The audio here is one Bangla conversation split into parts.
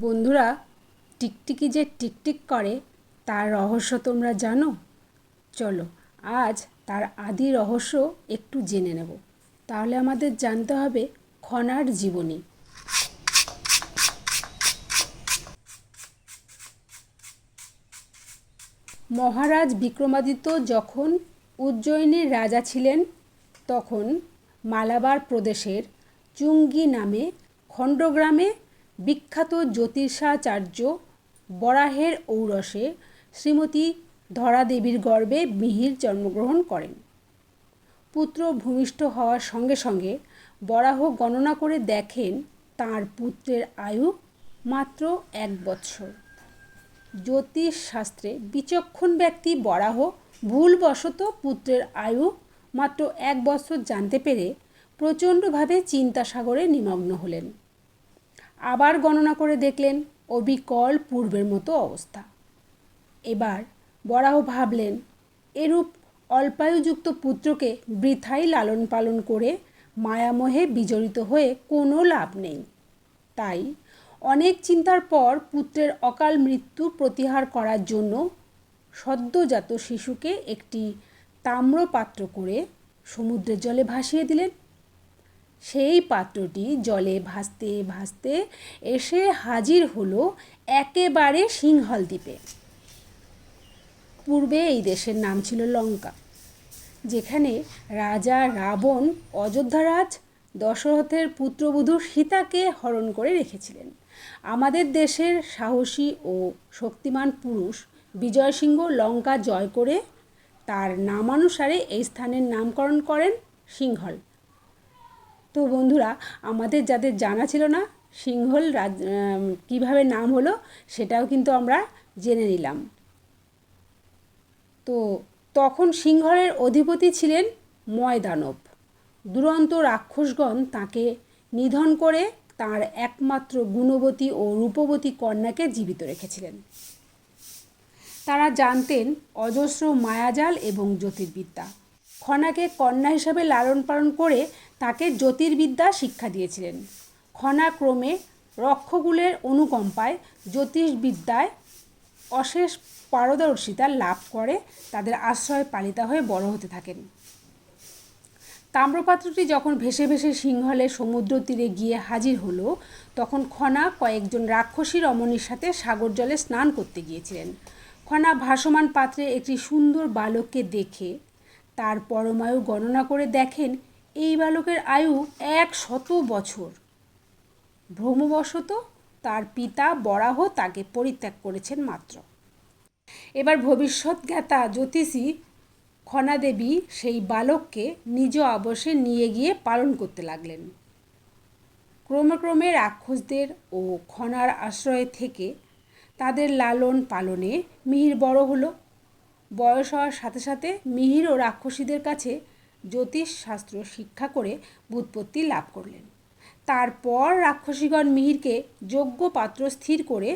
বন্ধুরা, টিকটিকি যে টিকটিক করে, তার রহস্য তোমরা জানো? চলো, আজ তার আদি রহস্য একটু জেনে নেব। তাহলে আমাদের জানতে হবে খনার জীবনী। মহারাজ বিক্রমাদিত্য যখন উজ্জয়িনীর রাজা ছিলেন, তখন মালাবার প্রদেশের চুঙ্গি নামে খণ্ডগ্রামে বিখ্যাত জ্যোতিষাচার্য বরাহের ঔরসে শ্রীমতী ধরাদেবীর গর্ভে মিহির জন্মগ্রহণ করেন। পুত্র ভূমিষ্ঠ হওয়ার সঙ্গে সঙ্গে বরাহ গণনা করে দেখেন তার পুত্রের আয়ু মাত্র এক বৎসর। জ্যোতিষ শাস্ত্রে বিচক্ষণ ব্যক্তি বরাহ ভুলবশত পুত্রের আয়ু মাত্র এক বছর জানতে পেরে প্রচণ্ডভাবে চিন্তাসাগরে নিমগ্ন হলেন। আবার গণনা করে দেখলেন অবিকল পূর্বের মতো অবস্থা। এবার বরাহ ভাবলেন, এরূপ অল্পায়ুযুক্ত পুত্রকে বৃথাই লালন পালন করে মায়ামোহে বিজড়িত হয়ে কোনো লাভ নেই। তাই অনেক চিন্তার পর পুত্রের অকাল মৃত্যু প্রতিহার করার জন্য সদ্যজাত শিশুকে একটি তাম্র পাত্র করে সমুদ্রের জলে ভাসিয়ে দিলেন। সেই পাত্রটি জলে ভাসতে ভাসতে এসে হাজির হলো একেবারে সিংহল দ্বীপে। পূর্বে এই দেশের নাম ছিল লঙ্কা, যেখানে রাজা রাবণ অযোধ্যারাজ দশরথের পুত্রবধূ সীতাকে হরণ করে রেখেছিলেন। আমাদের দেশের সাহসী ও শক্তিমান পুরুষ বিজয় সিংহ লঙ্কা জয় করে তার নামানুসারে এই স্থানের নামকরণ করেন সিংহল। তো বন্ধুরা, আমাদের যাদের জানা ছিল না, সিংহল রাজ কীভাবে নাম হলো, সেটাও কিন্তু আমরা জেনে নিলাম। তো তখন সিংহলের অধিপতি ছিলেন ময়দানব। দুরন্ত রাক্ষসগণ তাকে নিধন করে তার একমাত্র গুণবতী ও রূপবতী কন্যাকে জীবিত রেখেছিলেন। তারা জানতেন অজস্র মায়াজাল এবং জ্যোতির্বিদ্যা। খনাকে কন্যা হিসাবে লালন পালন করে তাকে জ্যোতির্বিদ্যা শিক্ষা দিয়েছিলেন। ক্ষণাক্রমে ক্রমে রক্ষগুলের অনুকম্পায় জ্যোতিষবিদ্যায় অশেষ পারদর্শিতা লাভ করে তাদের আশ্রয় পালিতা হয়ে বড় হতে থাকেন। তাম্রপাত্রটি যখন ভেসে ভেসে সিংহলে সমুদ্র তীরে গিয়ে হাজির হলো, তখন খনা কয়েকজন রাক্ষসী রমণীর সাথে সাগর জলে স্নান করতে গিয়েছিলেন। খনা ভাসমান পাত্রে একটি সুন্দর বালককে দেখে তার পরমায়ু গণনা করে দেখেন এই বালকের আয়ু এক শত বছর। ভ্রমবশত তার পিতা বরাহ তাকে পরিত্যাগ করেছেন মাত্র। এবার ভবিষ্যৎ জ্ঞাতা জ্যোতিষী খনাদেবী সেই বালককে নিজ আবশে নিয়ে গিয়ে পালন করতে লাগলেন। ক্রমে ক্রমে রাক্ষসদের ও খনার আশ্রয়ে থেকে তাদের লালন পালনে মিহির বড় হলো। বয়স হওয়ার সাথে সাথে মিহির ও রাক্ষসীদের কাছে জ্যোতিষ শাস্ত্র শিক্ষা করে বুৎপত্তি লাভ করলেন। তারপর রাক্ষসীগণ মিহিরকে যোগ্য পাত্র স্থির করে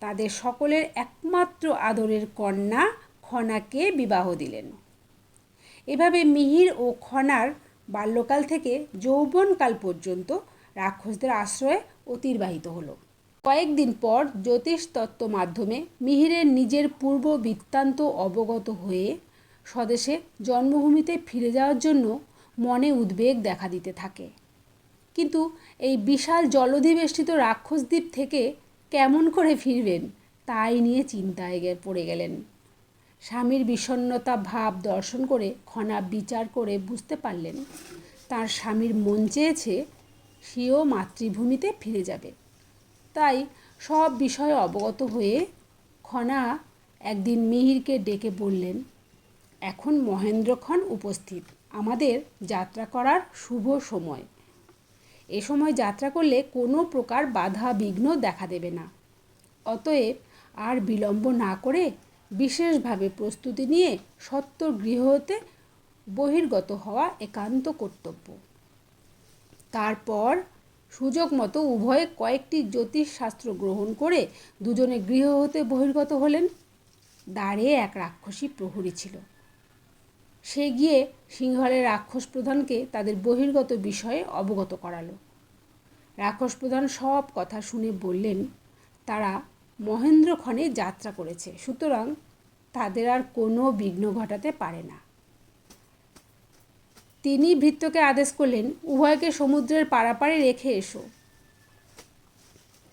তাদের সকলের একমাত্র আদরের কন্যা খনাকে বিবাহ দিলেন। এভাবে মিহির ও খনার বাল্যকাল থেকে যৌবনকাল পর্যন্ত রাক্ষসদের আশ্রয়ে অতিবাহিত হলো। কয়েকদিন পর জ্যোতিষ তত্ত্ব মাধ্যমে মিহিরের নিজের পূর্ব বৃত্তান্ত অবগত হয়ে স্বদেশে জন্মভূমিতে ফিরে যাওয়ার জন্য মনে উদ্বেগ দেখা দিতে থাকে। কিন্তু এই বিশাল জলধিবেষ্টিত রাক্ষসদ্বীপ থেকে কেমন করে ফিরবেন তাই নিয়ে চিন্তায় পড়ে গেলেন। স্বামীর বিষণ্নতা ভাব দর্শন করে খনা বিচার করে বুঝতে পারলেন, তার স্বামীর মন চেয়েছে সেও মাতৃভূমিতে ফিরে যাবে। তাই সব বিষয়ে অবগত হয়ে খনা একদিন মিহিরকে ডেকে বললেন এখন মহেন্দ্রক্ষণ উপস্থিত। আমাদের যাত্রা করার শুভ সময়। এ সময় যাত্রা করলে কোনো প্রকার বাধা বিঘ্ন দেখা দেবে না। অতএব আর বিলম্ব না করে বিশেষভাবে প্রস্তুতি নিয়ে সত্তর গৃহ হতে বহির্গত হওয়া একান্ত কর্তব্য। তারপর সুযোগ মতো উভয়ে কয়েকটি জ্যোতিষশাস্ত্র গ্রহণ করে দুজনে গৃহ হতে বহির্গত হলেন। দ্বারে এক রাক্ষসী প্রহরী ছিল। সে গিয়ে সিংহলের রাক্ষস প্রধানকে তাদের বহির্গত বিষয়ে অবগত করালো। রাক্ষস প্রধান সব কথা শুনে বললেন, তারা মহেন্দ্রক্ষণে যাত্রা করেছে, সুতরাং তাদের আর কোনো বিঘ্ন ঘটাতে পারে না। তিনি ভৃত্যকে আদেশ করলেন, উভয়কে সমুদ্রের পাড়াপাড়ি রেখে এসো।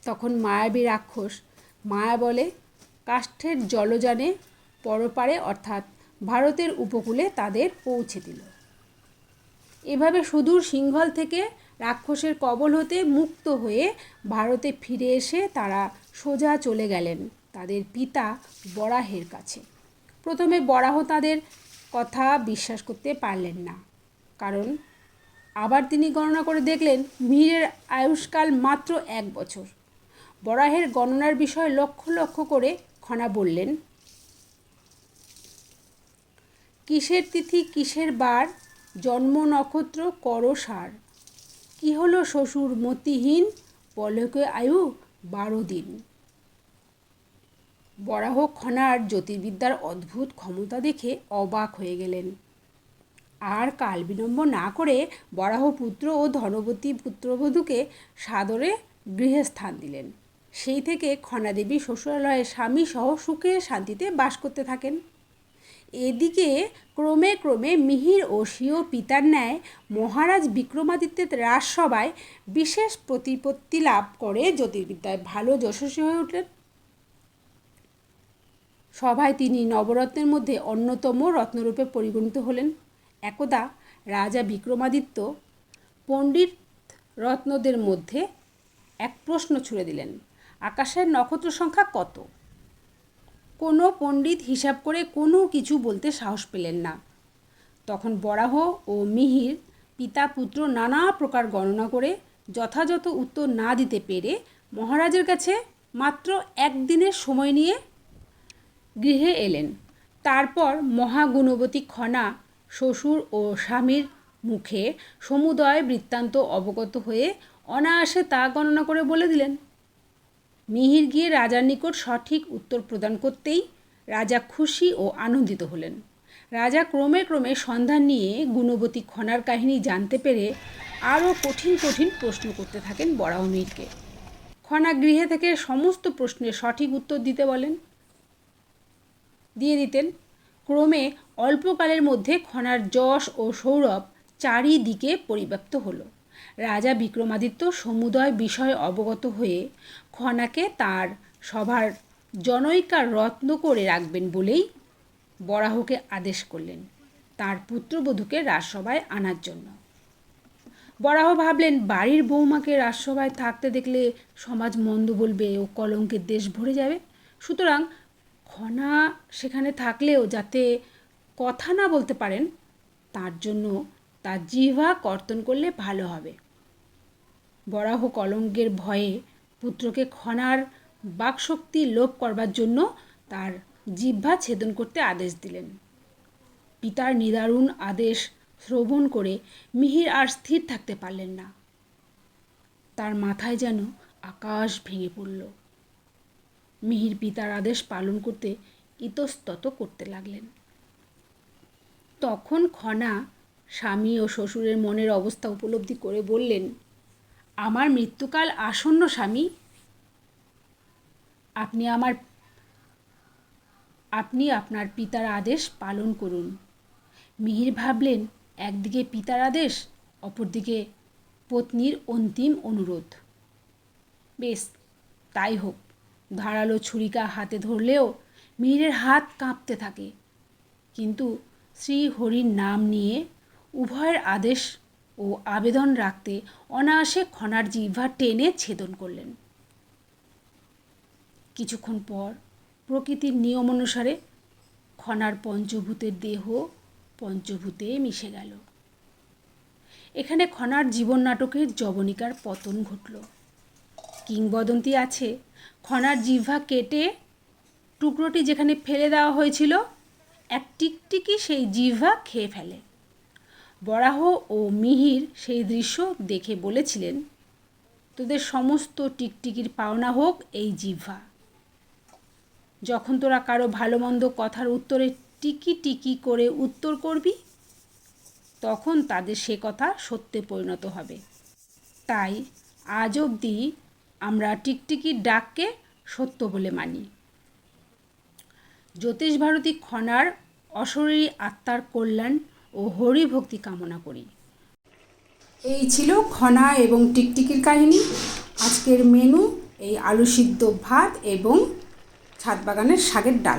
তখন মায়াবী রাক্ষস মায়া বলে, কাষ্ঠের জলযানে পরপারে, অর্থাৎ ভারতের উপকূলে তাদের পৌঁছে দিল। এভাবে সুদূর সিংহল থেকে রাক্ষসের কবল হতে মুক্ত হয়ে ভারতে ফিরে এসে তারা সোজা চলে গেলেন তাদের পিতা বরাহের কাছে। প্রথমে বরাহ তাদের কথা বিশ্বাস করতে পারলেন না, কারণ আবার তিনি গণনা করে দেখলেন মীরের আয়ুষ্কাল মাত্র এক বছর। বরাহের গণনার বিষয়ে লক্ষ লক্ষ করে খনা বললেন কিসের তিথি, কিসের বার? জন্ম, নক্ষত্র করসার কি হলো শ্বশুর মতিহীন? পলকে আয়ু বারো দিন। বরাহ খনার জ্যোতির্বিদ্যার অদ্ভুত ক্ষমতা দেখে অবাক হয়ে গেলেন। আর কাল বিলম্ব না করে বরাহ পুত্র ও ধনবতী পুত্রবধূকে সাদরে গৃহে স্থান দিলেন। সেই থেকে খনাদেবী শ্বশুরালয়ে স্বামী সহ সুখে শান্তিতে বাস করতে থাকেন। এদিকে ক্রমে ক্রমে মিহির ও স্বীয় পিতার ন্যায় মহারাজ বিক্রমাদিত্যের রাজসভায় বিশেষ প্রতিপত্তি লাভ করে জ্যোতির্বিদ্যায় ভালো যশস্বী হয়ে উঠলেন। সভায় তিনি নবরত্নের মধ্যে অন্যতম রত্নরূপে পরিগণিত হলেন। একদা রাজা বিক্রমাদিত্য পণ্ডিত রত্নদের মধ্যে এক প্রশ্ন ছুড়ে দিলেন, আকাশের নক্ষত্র সংখ্যা কত? কোনো পণ্ডিত হিসাব করে কোনো কিছু বলতে সাহস পেলেন না। তখন বরাহ ও মিহির পিতা পুত্র নানা প্রকার গণনা করে যথাযথ উত্তর না দিতে পেরে মহারাজের কাছে মাত্র একদিনের সময় নিয়ে গৃহে এলেন। তারপর মহাগুণবতী খনা, শ্বশুর ও স্বামীর মুখে সমুদয় বৃত্তান্ত অবগত হয়ে অনায়াসে তা গণনা করে বলে দিলেন। মিহির গিয়ে রাজার নিকট সঠিক উত্তর প্রদান করতেই রাজা খুশি ও আনন্দিত হলেন। রাজা ক্রমে ক্রমে সন্ধান নিয়ে গুণবতী খনার কাহিনী জানতে পেরে আরও কঠিন কঠিন প্রশ্ন করতে থাকেন বরাহমিরকে খনা গৃহে থেকে সমস্ত প্রশ্নের সঠিক উত্তর দিতে বলেন। দিয়ে দিতেন, ক্রমে অল্পকালের মধ্যে খনার যশ ও সৌরভ চারিদিকে পরিব্যাপ্ত হলো। রাজা বিক্রমাদিত্য সমুদয় বিষয় অবগত হয়ে খনাকে তার সভার জনৈকার রত্ন করে রাখবেন বলেই বরাহকে আদেশ করলেন, তার পুত্রবধূকে রাজসভায় আনার জন্য। বরাহ ভাবলেন, বাড়ির বৌমাকে রাজসভায় থাকতে দেখলে সমাজ মন্দ বলবে ও কলঙ্কের দেশ ভরে যাবে। সুতরাং খনা সেখানে থাকলেও যাতে কথা না বলতে পারেন, তার জন্য তার জিহ্বা কর্তন করলে ভালো হবে। বরাহ কলঙ্কের ভয়ে পুত্রকে খনার বাকশক্তি লোপ করবার জন্য তার জিহ্বা ছেদন করতে আদেশ দিলেন। পিতার নিদারুণ আদেশ শ্রবণ করে মিহির আর স্থির থাকতে পারলেন না। তার মাথায় যেন আকাশ ভেঙে পড়ল। মিহির পিতার আদেশ পালন করতে ইতস্তত করতে লাগলেন। তখন খনা স্বামী ও শ্বশুরের মনের অবস্থা উপলব্ধি করে বললেন আমার মৃত্যুকাল আসন্ন, স্বামী। আপনি আমার, আপনি আপনার পিতার আদেশ পালন করুন। মিহির ভাবলেন, একদিকে পিতার আদেশ, অপরদিকে পত্নীর অন্তিম অনুরোধ। বেশ, তাই হোক, ধারালো ছুরিকা হাতে ধরলেও মিহিরের হাত কাঁপতে থাকে। কিন্তু শ্রী হরির নাম নিয়ে উভয়ের আদেশ ও আবেদন রাখতে অনায়াসে খনার জিহ্বা টেনে ছেদন করলেন। কিছুক্ষণ পর প্রকৃতির নিয়ম অনুসারে খনার পঞ্চভূতের দেহ পঞ্চভূতে মিশে গেল। এখানে খনার জীবন নাটকের জবনিকার পতন ঘটল। কিংবদন্তি আছে খনার জিহ্বা কেটে টুকরোটি যেখানে ফেলে দেওয়া হয়েছিল, এক টিকটিকি সেই জিহ্বা খেয়ে ফেলে। বরাহ ও মিহির সেই দৃশ্য দেখে বলেছিলেন, তোদের সমস্ত টিকটিকির পাওনা হোক এই জিহ্বা। যখন তোরা কারও ভালো মন্দ কথার উত্তরে টিকি টিকি করে উত্তর করবি, তখন তাদের সে কথা সত্যে পরিণত হবে। তাই আজ অবধি আমরা টিকটিকির ডাককে সত্য বলে মানি। জ্যোতিষ ভারতী খনার অশরীরী আত্মার কল্যাণ ও হরি ভক্তি কামনা করি। এই ছিল খনা এবং টিকটিকির কাহিনী। আজকের মেনু, এই আলু সিদ্ধ ভাত এবং ছাদ বাগানের শাকের ডাল।